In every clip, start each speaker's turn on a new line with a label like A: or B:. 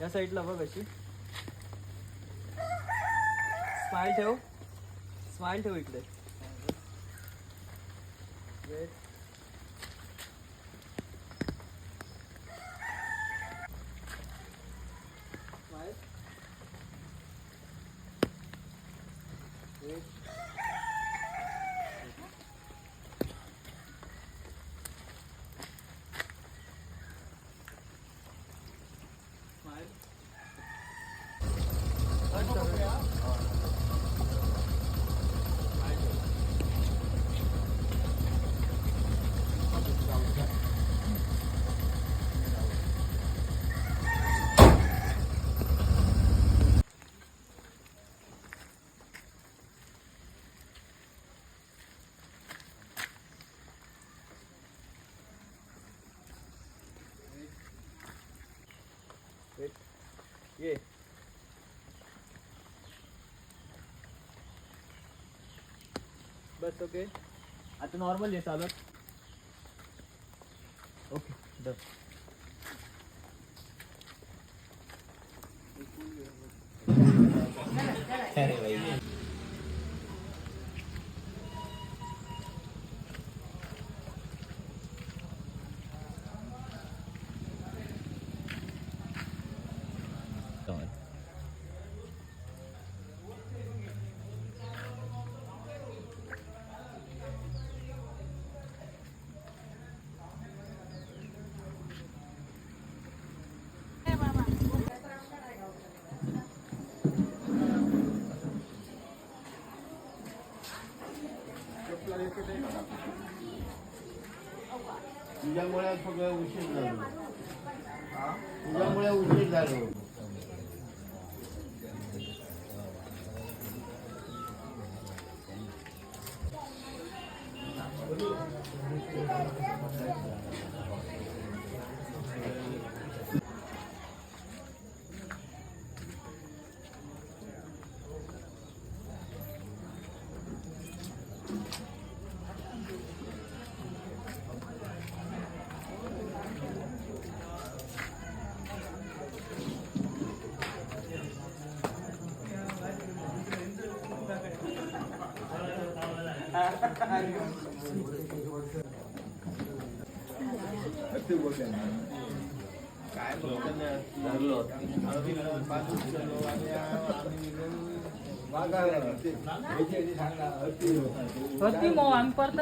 A: या साईडला बघ अशी. स्माईल ठेव. स्माईल ठेव इकडे. बस ओके आता नॉर्मल आहे चालत ओके डन
B: तुझ्यामुळे सगळं उशीर झालं. तुझ्यामुळे उशीर झालं. काय धरलो
A: होती मग आम्ही परत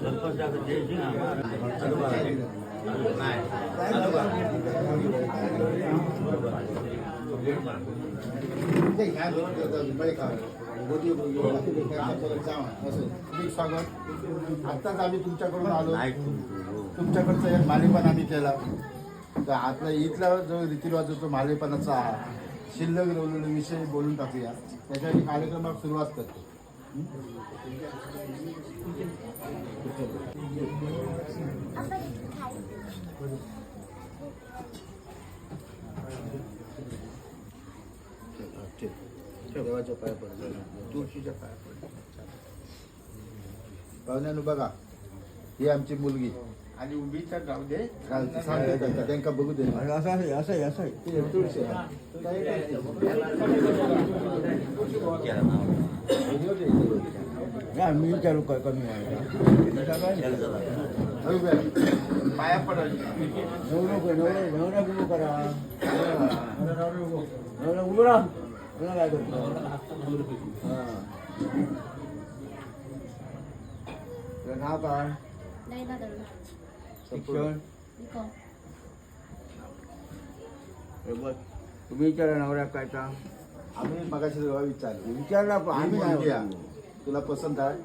A: ಸಂತೋಷ
B: स्वागत आत्ताच आम्ही तुमच्याकडून आलो. तुमच्याकडचा एक मालेपण आम्ही केला तर आता इथला जो रीतिरिवाज होतो मालेपणाचा शिल्लक राहिलेला विषय बोलून टाकूया त्याच्यासाठी कार्यक्रमात सुरुवात करतो देवाच्या पाया पडतो तुळशीच्या पाया पडतो पाहुण्यानं बघा ही आमची मुलगी
C: आणि उभी तर जाऊ दे
B: सांगते त्यांना त्यांना बघू दे
C: असं आहे असं आहे असं आहे
B: ते तुळशी आहे. काय करते?
C: या मी विचारू काय कमी आहे पाया
D: नवरा करा नवरा उभं काय करतो नाव काय शिक्षण तुम्ही विचारा नवऱ्या काय का
B: आम्ही मगाशी विचारलं
D: विचारला पण आम्ही नाही.
B: तुला पसंत आहे?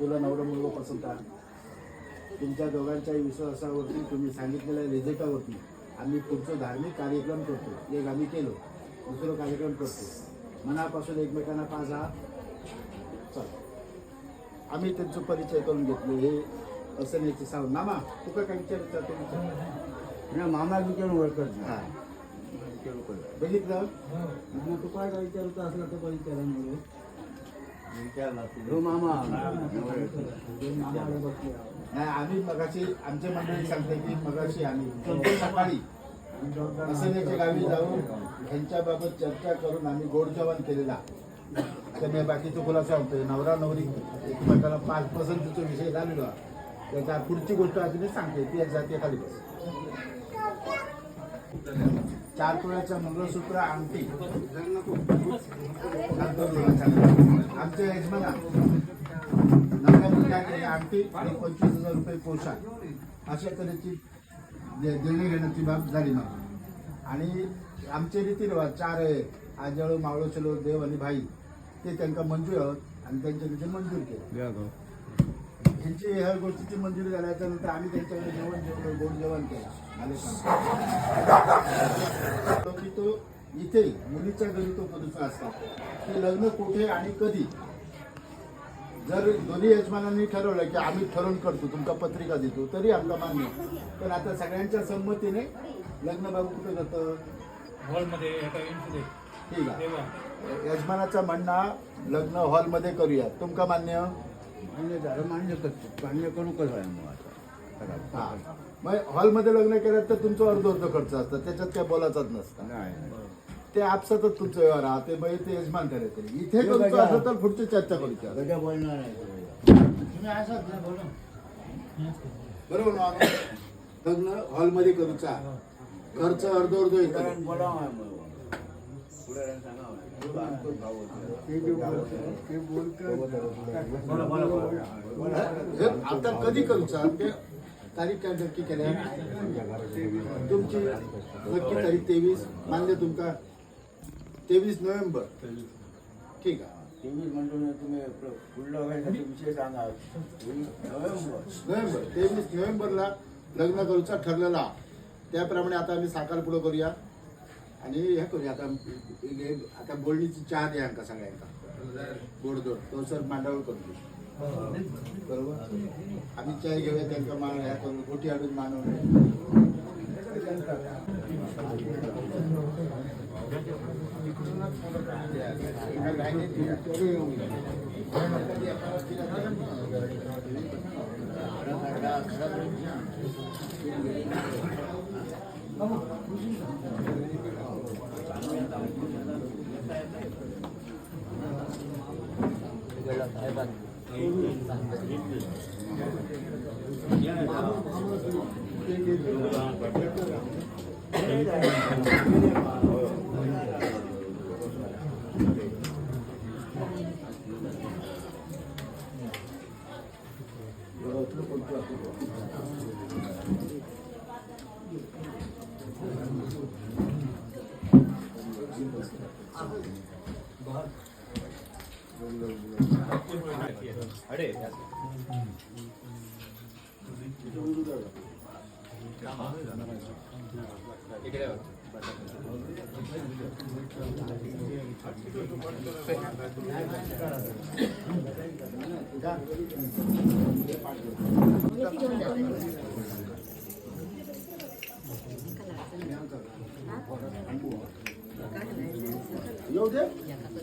B: तुला नवरा मुलगा पसंत आहे? तुमच्या दोघांच्या विश्वासावरती तुम्ही सांगितलेल्या रिझल्टावरती. आम्ही पुढचं धार्मिक कार्यक्रम करतो. एक आम्ही केलो दुसरं कार्यक्रम करतो. मनापासून एकमेकांना पाच हा चल. आम्ही त्यांचा परिचय करून घेतलो. हे असं नाही ते सांग मामा तुका काय विचार.
C: मामा विचारून ओळखत
B: हा. बघितलं?
C: मग तू काय काय विचारत असला तर विचारा नाही
B: आम्ही मगाशी आमच्या मंडळी सांगते की मगाशी आम्ही सकाळी असण्याच्या गावी जाऊन ह्यांच्याबाबत चर्चा करून आम्ही गोड जेवण केलेला. तर बाकीचं खुलासा होतोय नवरा नवरी एकमेकाला पाच पसंतीचा विषय झालेला. त्याच्या पुढची गोष्ट अजून मी सांगते ती एक जाती खाली बस. चार तोळ्याचं मंगळसूत्र आमटी. आमच्या यजमाना नवऱ्या आमटी आणि पंचवीस हजार रुपये पोशाख. अशा तऱ्हेची दे- देणे घेण्याची बाब झाली मग आणि आमचे रीतिरिवाज चार आहे आजळ मावळ चलो देव आणि भाई ते त्यांना मंजूर आहोत आणि त्यांच्या तिथे मंजूर केलं. त्यांची ह्या गोष्टीची मंजुरी झाल्याच्यानंतर आम्ही त्यांच्याकडे जेवण जेवलो गोड जेवण केलं तो की तो इथे मुलीच्या घरी तो करूचा असतात की लग्न कुठे आणि कधी? जर दोन्ही यजमानांनी ठरवलं की आम्ही ठरवून करतो तुमका पत्रिका देतो तरी आमका मान्य पण आता सगळ्यांच्या संमतीने लग्न बाबू कुठे जातं?
E: हॉलमध्ये
B: ठीक आहे. यजमानाचा म्हणणा लग्न हॉलमध्ये करूया. तुमका मान्य?
C: मान्य झालं मान्य करतो. मान्य करू कसं आहे मग आता?
B: हा. मग हॉलमध्ये लग्न केलं तर तुमचं अर्ध अर्ध खर्च असतं त्याच्यात काय बोलायचाच नसतं.
C: नाही
B: ते आपसातच तुमचं व्यवहार आहे ते बाई ते यजमान करायचं इथे तुमचं. असं तर पुढची चर्चा करूच्या
C: गजा बोलणार नाही
B: तुम्ही असाच ना बोला. बरोबर ना? लग्न हॉलमध्ये करूचा. खर्च अर्ध अर्ध येतो.
C: कारण बोलावं आहे मग.
B: आता कधी करूचा ते तारीख काय नक्की केल्या तुमची नक्की तारीख तेवीस मान्य तुमका तेवीस नोव्हेंबर ठीक आहे
C: तेवीस म्हणतो तुम्ही पुढलं व्हायसाठी विषय सांगा नोव्हेंबर
B: नोव्हेंबर तेवीस नोव्हेंबरला लग्न करूचा ठरलेला. त्याप्रमाणे आता आम्ही साकार पुढं करूया. आणि हे करूया आता आता बोलणीची चहा द्या का सगळ्यांका. गोडदोड तो सर मांडावर करतो बरोबर? आम्ही चाय घेऊया त्यांचा मान ह्या करून गोटी आडून मानवणे Good. दे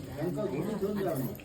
B: त्यांका घरी घेऊन